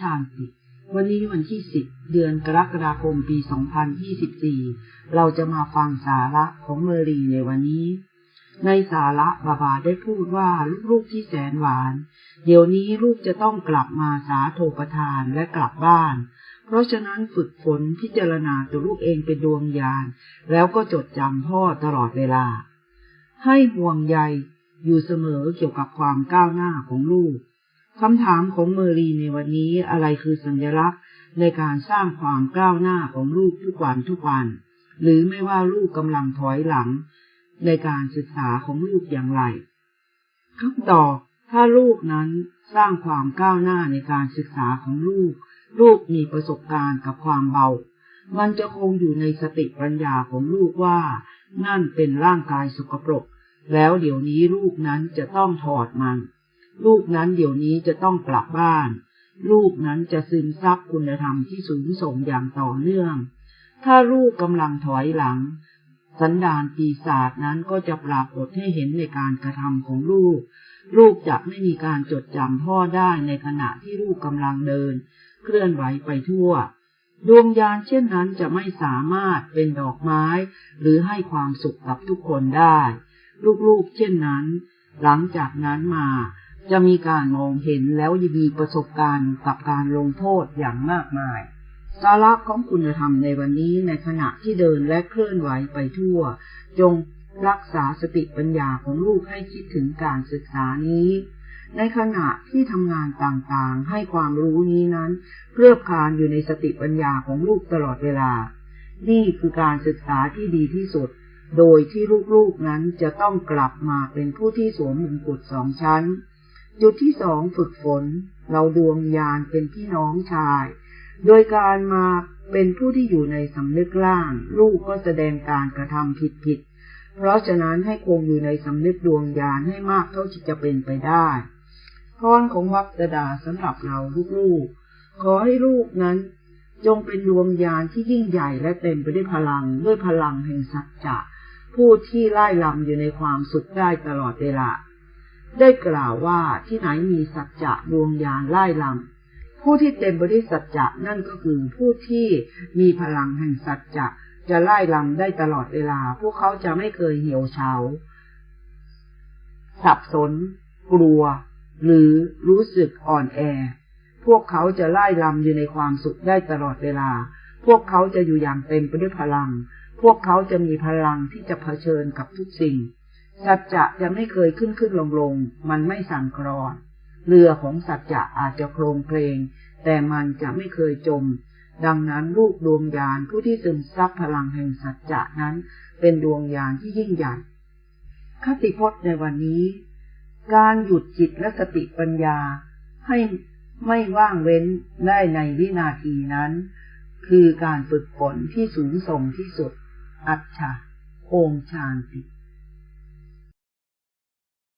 ชาติวันนี้วันที่สิบเดือนกรกฎาคมปี 2024 เราจะมาฟังสาระของเมรีในวันนี้ ในสาระบาบาได้พูดว่าลูกๆที่แสนหวาน เดี๋ยวนี้ลูกจะต้องกลับมาสาโทประทานและกลับบ้าน เพราะฉะนั้นฝึกฝนพิจารณาตัวลูกเองเป็นดวงญาณแล้วก็จดจำพ่อตลอดเวลา ให้ห่วงใยอยู่เสมอเกี่ยวกับความก้าวหน้าของลูก คำถามของเมอรีในวันนี้อะไรคือสัญลักษณ์ในการสร้างความก้าวหน้าของลูกทุกวันทุกวัน หรือไม่ว่าลูกกำลังถอยหลัง ในการศึกษาของลูกอย่างไรคำตอบถ้าลูกนั้นสร้างความก้าวหน้าในการศึกษาของลูก ลูกมีประสบการณ์กับความเบา มันจะคงอยู่ในสติปัญญาของลูกว่า นั่นเป็นร่างกายสกปรก แล้วเดี๋ยวนี้ลูกนั้นจะต้องถอดมัน ลูกนั้นเดี๋ยวนี้จะต้องกลับบ้าน ลูกนั้นจะซึมซับคุณธรรมที่สูงส่งอย่างต่อเนื่อง ถ้าลูกกำลังถอยหลัง สันดานปีศาจนั้นก็จะปรากฏให้เห็นในการกระทำของลูก ลูกจะไม่มีการจดจำพ่อได้ในขณะที่ลูกกำลังเดิน เคลื่อนไหวไปทั่วดวงยานเช่นนั้นจะไม่สามารถเป็นดอกไม้ หรือให้ความสุขกับทุกคนได้ ลูกๆเช่นนั้น หลังจากนั้นมา จะมีการมองเห็นแล้วมีประสบการณ์กับการลงโทษอย่างมากมาย สาระของคุณธรรมในวันนี้ในขณะที่เดินและเคลื่อนไหวไปทั่ว จงรักษาสติปัญญาของลูกให้คิดถึงการศึกษานี้ ในขณะที่ทำงานต่างๆ ให้ความรู้นี้นั้นเพื่อคานอยู่ในสติปัญญาของลูกตลอดเวลา นี่คือการศึกษาที่ดีที่สุด โดยที่ลูกๆนั้นจะต้องกลับมาเป็นผู้ที่สวมมงกุฎสองชั้น จุดที่สองฝึกฝน เราดวงยานเป็นพี่น้องชาย โดยการมาเป็นผู้ที่อยู่ในสำนึกล่าง ลูกก็แสดงการกระทำผิดผิด เพราะฉะนั้นให้คงอยู่ในสำนึกดวงยานให้มากเท่าที่จะเป็นไปได้พรของวัคดาสำหรับเราลูกๆ ขอให้ลูกนั้น จงเป็นดวงยานที่ยิ่งใหญ่และเต็มไปด้วยพลังด้วยพลังแห่งสัจจะผู้ที่ไล่ลำอยู่ในความสุขได้ตลอดเวลา ได้กล่าวว่าที่ไหนมีสัจจะดวงยานไล่ลำผู้ที่เต็มบริสัจจะนั่นก็คือผู้ที่มีพลังแห่งสัจจะจะไล่ลำได้ตลอดเวลา พวกเขาจะไม่เคยเหี่ยวเฉาสับสน กลัว หรือรู้สึกอ่อนแอ พวกเขาจะไล่ลำอยู่ในความสุขได้ตลอดเวลา พวกเขาจะอยู่อย่างเต็มไปด้วยพลัง พวกเขาจะมีพลังที่จะเผชิญกับทุกสิ่ง สัจจะจะไม่เคยขึ้นขึ้นลงลง มันไม่สั่นคลอน เรือของสัจจะอาจจะโครงเพลง แต่มันจะไม่เคยจม ดังนั้นลูกดวงยานผู้ที่ซึมซับพลังแห่งสัจจะนั้น เป็นดวงยานที่ยิ่งใหญ่ คติพจน์ในวันนี้ การหยุดจิตและสติปัญญา ให้ไม่ว่างเว้นได้ในวินาทีนั้น คือการฝึกฝนที่สูงส่งที่สุด อัจฉาโอมชานติ